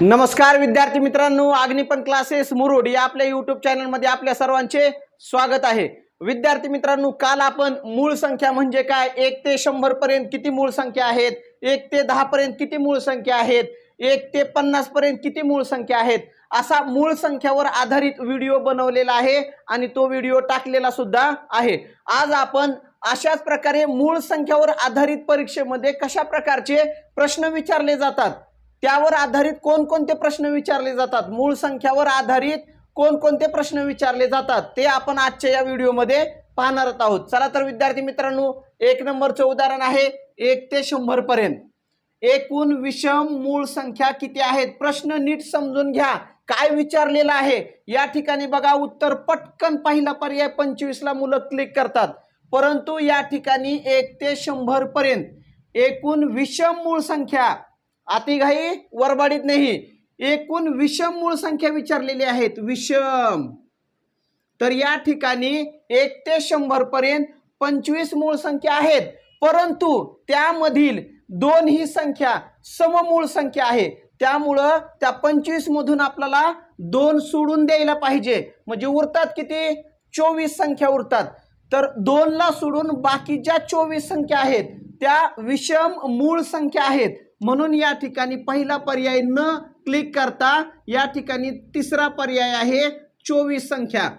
नमस्कार विद्यार्थी मित्रांनो अग्निपन क्लासेस मुरुड या आपल्या यूट्यूब चॅनलमध्ये आपल्या सर्वांचे स्वागत आहे. विद्यार्थी मित्रांनो काल आपण मूळ संख्या म्हणजे काय? एक ते शंभर पर्यंत किती मूळ संख्या आहेत? एक ते दहा पर्यंत किती मूळ संख्या आहेत? एक ते पन्नास पर्यंत किती मूळ संख्या आहेत? असा मूळ संख्यावर आधारित व्हिडिओ बनवलेला आहे आणि तो व्हिडिओ टाकलेला सुद्धा आहे. आज आपण अशाच प्रकारे मूळ संख्यावर आधारित परीक्षेमध्ये कशा प्रकारचे प्रश्न विचारले जातात? त्यावर आधारित कोणकोणते प्रश्न विचारले जातात? मूळ संख्यावर आधारित कोणकोणते प्रश्न विचारले जातात? ते आपण आजच्या या व्हिडिओमध्ये पाहणार आहोत. चला तर विद्यार्थी मित्रांनो एक नंबरचं उदाहरण आहे एक ते शंभर पर्यंत. एकूण विषम मूळ संख्या किती आहेत? प्रश्न नीट समजून घ्या. काय विचारलेलं आहे? या ठिकाणी बघा उत्तर पटकन पहिला पर्याय पंचवीसला मुलं क्लिक करतात. परंतु या ठिकाणी एक ते शंभर पर्यंत. एकूण विषम मूळ संख्या अतिघाई वरबाडीत नाही. एकूण विषम मूळ संख्या विचारलेली आहेत. विषम. तर या ठिकाणी एक ते शंभर पर्यंत पंचवीस मूळ संख्या आहेत. परंतु त्यामधील दोन ही संख्या सममूळ संख्या आहे. त्यामुळं त्या पंचवीस मधून आपल्याला दोन सोडून द्यायला पाहिजे. म्हणजे उरतात किती? चोवीस संख्या उरतात. तर दोनला सोडून बाकीच्या चोवीस संख्या आहेत त्या विषम मूळ संख्या आहेत. म्हणून या ठिकाणी पहिला पर्याय न क्लिक करता या ठिकाणी तिसरा पर्याय आहे चोवीस संख्या.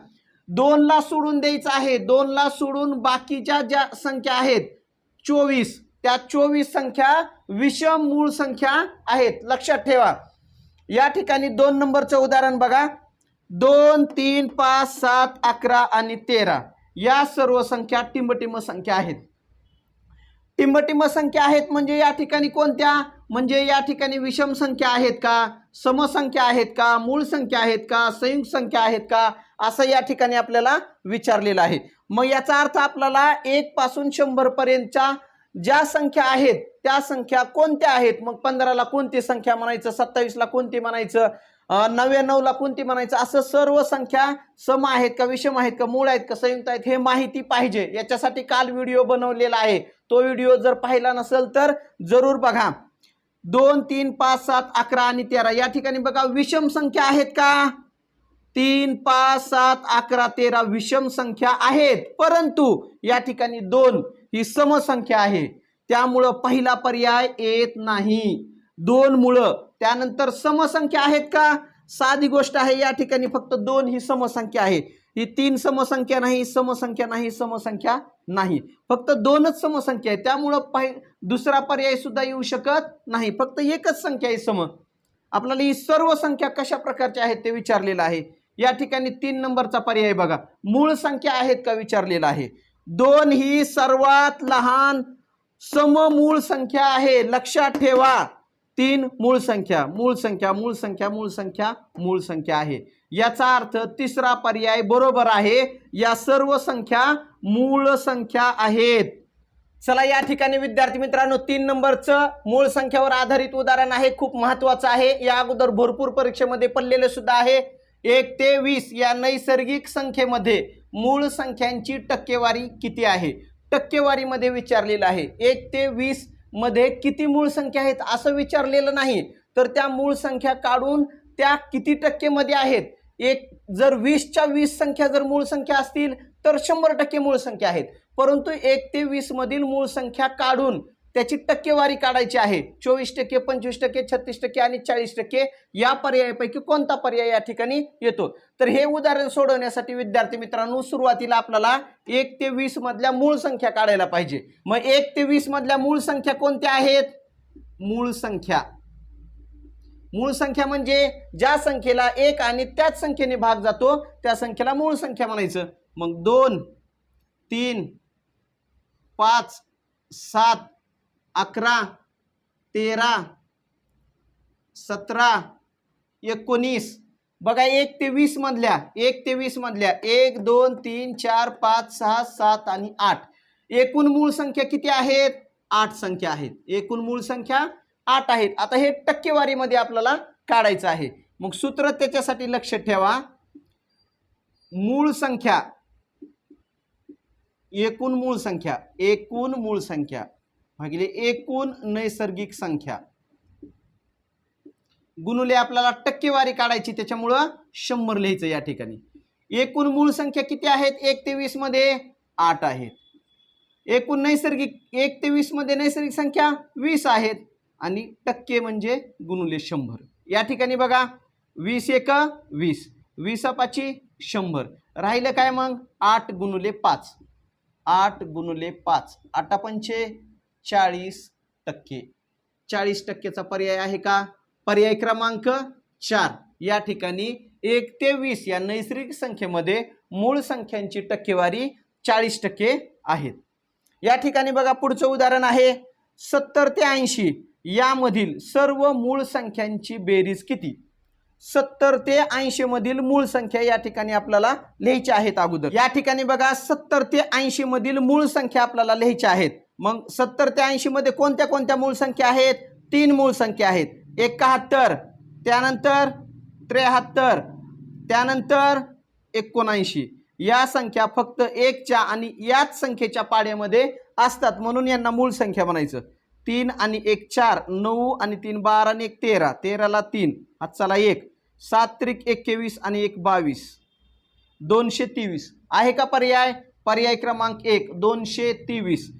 दोनला सोडून द्यायचं आहे. दोनला सोडून बाकीच्या ज्या संख्या आहेत चोवीस. त्या चोवीस संख्या विषम मूळ संख्या आहेत. लक्षात ठेवा. या ठिकाणी दोन नंबरचं उदाहरण बघा. दोन तीन पाच सात अकरा आणि तेरा. या सर्व संख्या टिंबटिंब संख्या आहेत. टिंबटिंब संख्या आहेत म्हणजे या ठिकाणी कोणत्या? म्हणजे या ठिकाणी विषम संख्या आहेत का? समसंख्या आहेत का? मूळ संख्या आहेत का? संयुक्त संख्या आहेत का? असं या ठिकाणी आपल्याला विचारलेलं आहे. मग याचा अर्थ आपल्याला एक पासून शंभरपर्यंतच्या ज्या संख्या आहेत त्या संख्या कोणत्या आहेत? मग पंधराला कोणती संख्या म्हणायचं? सत्तावीसला कोणती म्हणायचं? नव्याण्णवला कोणती म्हणायचं? असं सर्व संख्या सम आहेत का विषम आहेत का मूळ आहेत का संयुक्त आहेत हे माहिती पाहिजे. याच्यासाठी काल व्हिडिओ बनवलेला आहे. तो व्हिडिओ जर पाहिला नसेल तर जरूर बघा. दोन तीन पाच सात अकरा आणि तेरा. या ठिकाणी बघा विषम संख्या आहेत का? तीन पाच सात अकरा तेरा विषम संख्या आहेत. परंतु या ठिकाणी दोन ही समसंख्या आहे. त्यामुळं पहिला पर्याय येत नाही. दोन मुळं त्यानंतर समसंख्या आहेत का? साधी गोष्ट आहे या ठिकाणी फक्त दोन ही समसंख्या आहे ही तीन समसंख्या नाही समसंख्या नाही समसंख्या नाही. फक्त दोनच समसंख्या आहे त्यामुळं पाहि दुसरा पर्याय सुद्धा येऊ शकत नाही. फक्त एकच संख्या आहे सम. आपल्याला ही सर्व संख्या कशा प्रकारच्या आहेत ते विचारलेलं आहे. या ठिकाणी तीन नंबरचा पर्याय बघा. मूळ संख्या आहेत का विचारलेला आहे. दोन ही सर्वात लहान सममूळ संख्या आहे. लक्षात ठेवा. तीन मूळ संख्या मूळ संख्या मूळ संख्या मूळ संख्या मूळ संख्या आहे. याचा अर्थ तिसरा पर्याय बरोबर आहे. या सर्व संख्या मूळ संख्या आहेत. चला या ठिकाणी विद्यार्थी मित्रांनो तीन नंबरचं मूळ संख्यावर आधारित उदाहरण आहे. खूप महत्वाचं आहे. या अगोदर भरपूर परीक्षेमध्ये पडलेलं सुद्धा आहे. एक ते वीस या नैसर्गिक संख्येमध्ये मूळ संख्यांची टक्केवारी किती आहे? टक्केवारीमध्ये विचारलेलं आहे. एक ते वीस मध्ये किती मूळ संख्या आहेत असं विचारलेलं नाही. तर त्या मूळ संख्या काढून त्या किती टक्केमध्ये आहेत? एक जर वीसच्या वीस संख्या जर मूळ संख्या असतील तर शंभर टक्के मूळ संख्या आहेत. परंतु एक ते वीसमधील मूळ संख्या काढून त्याची टक्केवारी काढायची आहे. चोवीस टक्के पंचवीस टक्के छत्तीस टक्के आणि चाळीस टक्के या पर्यायापैकी कोणता पर्याय या ठिकाणी येतो? तर हे उदाहरण सोडवण्यासाठी विद्यार्थी मित्रांनो सुरुवातीला आपल्याला एक ते वीस मधल्या मूळ संख्या काढायला पाहिजे. मग एक ते वीस मधल्या मूळ संख्या कोणत्या आहेत? मूळ संख्या. मूळ संख्या म्हणजे ज्या संख्येला एक आणि त्याच संख्येने भाग जातो त्या संख्येला मूळ संख्या म्हणायचं. मग दोन तीन पाच सात अकरा तेरा सतरा एकोणीस. बघा एक ते वीस मधल्या एक ते वीस मधल्या. एक दोन तीन चार पाच सहा सात आणि आठ. एकूण मूळ संख्या किती आहेत? आठ संख्या आहेत. एकूण मूळ संख्या आठ आहेत. आता हे टक्केवारीमध्ये आपल्याला काढायचं आहे. मग सूत्र त्याच्यासाठी लक्ष ठेवा. मूळ संख्या. एकूण मूळ संख्या. एकूण मूळ संख्या. भागिले एकूण नैसर्गिक संख्या. गुणुले आपल्याला टक्केवारी काढायची त्याच्यामुळं शंभर लिहायचं या ठिकाणी. एकूण मूळ संख्या किती आहेत? एक ते वीसमध्ये आठ आहेत. एकूण नैसर्गिक एक ते वीसमध्ये नैसर्गिक संख्या वीस आहेत आणि टक्के म्हणजे गुणुले शंभर. या ठिकाणी बघा वीस एक वीस. वीस पाची शंभर. राहिलं काय मग? आठ गुणुले पाच. आठ गुणुले पाच. आठा पंचे चाळीस टक्के. चाळीस टक्केचा पर्याय आहे का? पर्याय क्रमांक चार. या ठिकाणी एक ते वीस या नैसर्गिक संख्येमध्ये मूळ संख्यांची टक्केवारी चाळीस टक्के आहेत. या ठिकाणी बघा पुढचं उदाहरण आहे. सत्तर ते ऐंशी. यामधील सर्व मूळ संख्यांची बेरीज किती? सत्तर ते ऐंशी मधील मूळ संख्या या ठिकाणी आपल्याला लिहायच्या आहेत अगोदर. या ठिकाणी बघा सत्तर ते ऐंशी मधील मूळ संख्या आपल्याला लिहायच्या आहेत. मग सत्तर ते ऐंशी मध्ये कोणत्या कोणत्या मूळ संख्या आहेत? तीन मूळ संख्या आहेत. एकाहत्तर त्यानंतर त्र्याहत्तर त्यानंतर एकोणऐंशी. या संख्या फक्त एकच्या आणि याच संख्येच्या पाड्यामध्ये असतात म्हणून यांना मूळ संख्या म्हणायचं. तीन आणि एक चार नऊ आणि तीन बारा आणि एक तेरा. तेराला तीन हातचाला एक. सात त्रिक एक्केवीस आणि एक बावीस. दोनशे तेवीस. आहे का पर्याय? पर्याय क्रमांक एक दोनशे तेवीस.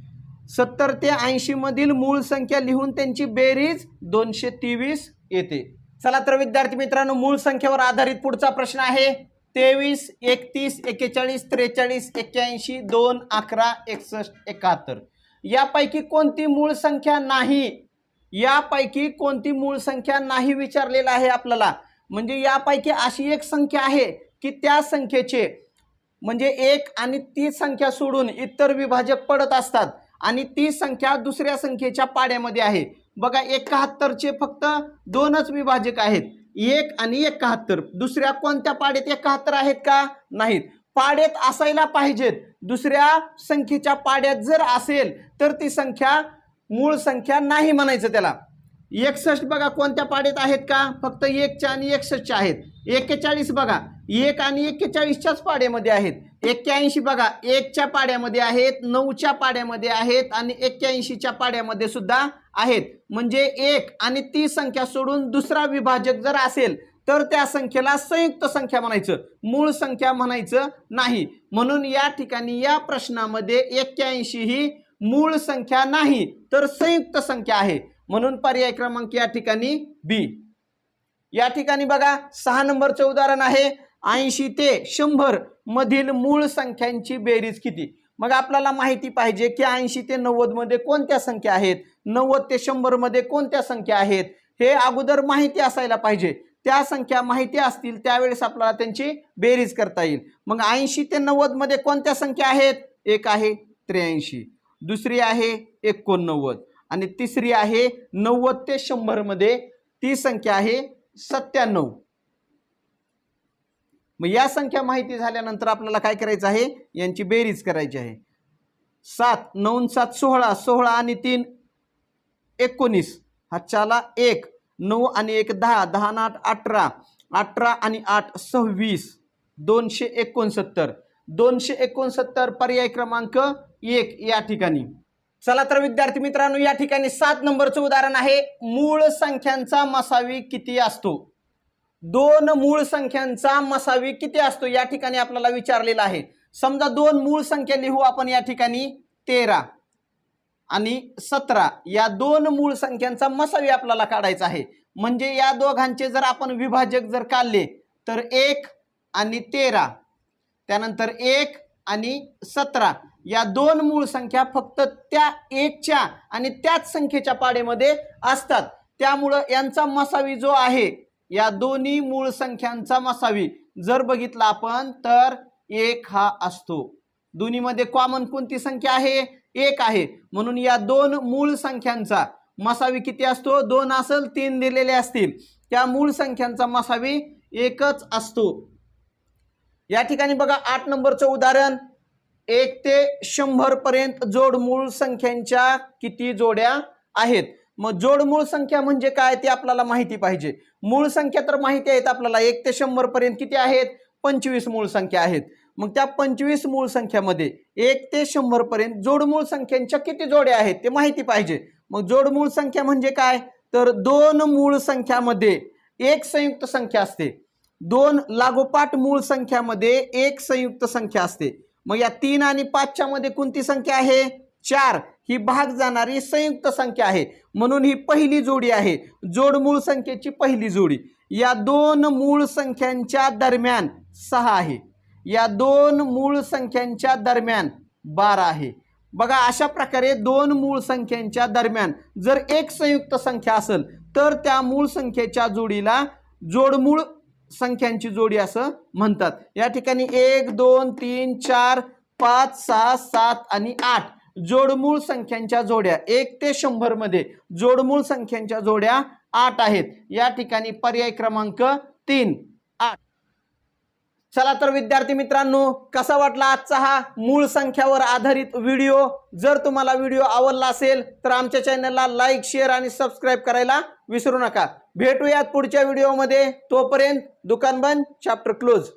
सत्तर ते ऐंशीमधील मूळ संख्या लिहून त्यांची बेरीज दोनशे तेवीस येते. चला तर विद्यार्थी मित्रांनो मूळ संख्येवर आधारित पुढचा प्रश्न आहे. तेवीस एकतीस एक्केचाळीस त्रेचाळीस एक्क्याऐंशी दोन अकरा एकसष्ट एकाहत्तर. यापैकी कोणती मूळ संख्या नाही? यापैकी कोणती मूळ संख्या नाही विचारलेला आहे आपल्याला? म्हणजे यापैकी अशी एक संख्या आहे की त्या संख्येचे म्हणजे एक आणि ती संख्या सोडून इतर विभाजक पडत असतात आणि ती संख्या दुसऱ्या संख्येच्या पाड्यामध्ये आहे. बघा एकाहत्तरचे फक्त दोनच विभाजक आहेत. एक आणि एकाहत्तर. दुसऱ्या कोणत्या पाड्यात एकाहत्तर आहेत का? नाहीत. पाड्यात असायला पाहिजेत. दुसऱ्या संख्येच्या पाड्यात जर असेल तर ती संख्या मूळ संख्या नाही म्हणायचं त्याला. एकसष्ट बघा कोणत्या पाड्यात आहेत का? फक्त एकच्या आणि एकसष्टच्या आहेत. एक्केचाळीस बघा. एक आणि एक्केचाळीसच्याच पाड्यामध्ये आहेत. एक्क्याऐंशी बघा. एकच्या पाड्यामध्ये आहेत नऊच्या पाड्यामध्ये आहेत आणि एक्क्याऐंशीच्या पाड्यामध्ये सुद्धा आहेत. म्हणजे एक आणि ती संख्या सोडून दुसरा विभाजक जर असेल तर त्या संख्येला संयुक्त संख्या म्हणायचं. मूळ संख्या म्हणायचं नाही. म्हणून या ठिकाणी या प्रश्नामध्ये एक्क्याऐंशी ही मूळ संख्या नाही तर संयुक्त संख्या आहे. म्हणून पर्याय क्रमांक या ठिकाणी बी या ठिकाणी बघा सहा नंबरचं उदाहरण आहे. ऐंशी ते शंभर मधील मूळ संख्यांची बेरीज किती? मग आपल्याला माहिती पाहिजे की ऐंशी ते नव्वदमध्ये कोणत्या संख्या आहेत? नव्वद ते शंभरमध्ये कोणत्या संख्या आहेत? हे अगोदर माहिती असायला पाहिजे. त्या संख्या माहिती असतील त्यावेळेस आपल्याला त्यांची बेरीज करता येईल. मग ऐंशी ते नव्वदमध्ये कोणत्या संख्या आहेत? एक आहे त्र्याऐंशी दुसरी आहे एकोणनव्वद आणि तिसरी आहे नव्वद ते शंभरमध्ये ती संख्या आहे सत्त्याण्णव. मग या संख्या माहिती झाल्यानंतर आपल्याला काय करायचं आहे? यांची बेरीज करायची आहे. सात नऊ सात सोळा सोळा आणि तीन एकोणीस. हातच्याला एक. नऊ आणि एक दहा दहा ना आठ अठरा. अठरा आणि आठ सव्वीस. दोनशे एकोणसत्तर. दोनशे एकोणसत्तर पर्याय क्रमांक एक या ठिकाणी. चला तर विद्यार्थी मित्रांनो या ठिकाणी सात नंबरचं उदाहरण आहे. मूळ संख्यांचा मसावी किती असतो? दोन मूळ संख्यांचा मसावी किती असतो? या ठिकाणी आपल्याला विचारलेला आहे. समजा दोन मूळ संख्या लिहू आपण या ठिकाणी तेरा. आणि सतरा या दोन मूळ संख्यांचा मसावी आपल्याला काढायचा आहे. म्हणजे या दोघांचे जर आपण विभाजक जर काढले तर एक आणि तेरा. त्यानंतर एक आणि सतरा. या दोन मूळ संख्या फक्त त्या एकच्या आणि त्याच संख्येच्या पाडेमध्ये असतात. त्यामुळं यांचा मसावी जो आहे या दोन्ही मूळ संख्यांचा मसावी जर बघितला आपण तर एक हा असतो. दोन्हीमध्ये कॉमन कोणती संख्या आहे? एक आहे. म्हणून या दोन मूळ संख्यांचा मसावी किती असतो? दोन असेल तीन दिलेले असतील. त्या मूळ संख्यांचा मसावी एकच असतो. या ठिकाणी बघा आठ नंबरचं उदाहरण. एक ते शंभर पर्यंत जोड मूळ संख्यांच्या किती जोड्या आहेत? मग जोड मूळ संख्या म्हणजे काय? ते आपल्याला माहिती पाहिजे. मूळ संख्या तर माहिती आहेत आपल्याला. एक ते शंभर पर्यंत किती आहेत? पंचवीस मूळ संख्या आहेत. मग त्या पंचवीस मूळ संख्यामध्ये एक ते शंभर पर्यंत जोड मूळ संख्यांच्या किती जोड्या आहेत ते माहिती पाहिजे. मग जोड मूळ संख्या म्हणजे काय? तर दोन मूळ संख्यामध्ये एक संयुक्त संख्या असते. दोन लागोपाठ मूळ संख्यामध्ये एक संयुक्त संख्या असते. मग या तीन आणि पाचच्या मध्ये कोणती संख्या आहे? चार. ही भाग जाणारी संयुक्त संख्या आहे. म्हणून ही पहिली जोडी आहे. जोड मूळ संख्येची पहिली जोडी. या दोन मूळ संख्यांच्या दरम्यान सहा आहे. या दोन मूळ संख्यांच्या दरम्यान बारा आहे. बघा अशा प्रकारे दोन मूळ संख्यांच्या दरम्यान जर एक संयुक्त संख्या असेल तर त्या मूळ संख्येच्या जोडीला जोडमूळ संख्यांची जोडी असं म्हणतात. या ठिकाणी एक दोन तीन चार पाच सहा सात आणि आठ जोडमूळ संख्यांच्या जोड्या एक ते शंभरमध्ये जोडमूळ संख्यांच्या जोड्या आठ आहेत. या ठिकाणी पर्याय क्रमांक तीन आठ. चला तर विद्यार्थी मित्रांनो कसा वाटला आजचा हा मूळ संख्यावर आधारित व्हिडिओ? जर तुम्हाला व्हिडिओ आवडला असेल तर आमच्या चॅनलला लाईक शेअर आणि सबस्क्राईब करायला विसरू नका. भेटूयात पुढच्या व्हिडिओमध्ये. तोपर्यंत दुकान बंद चॅप्टर क्लोज.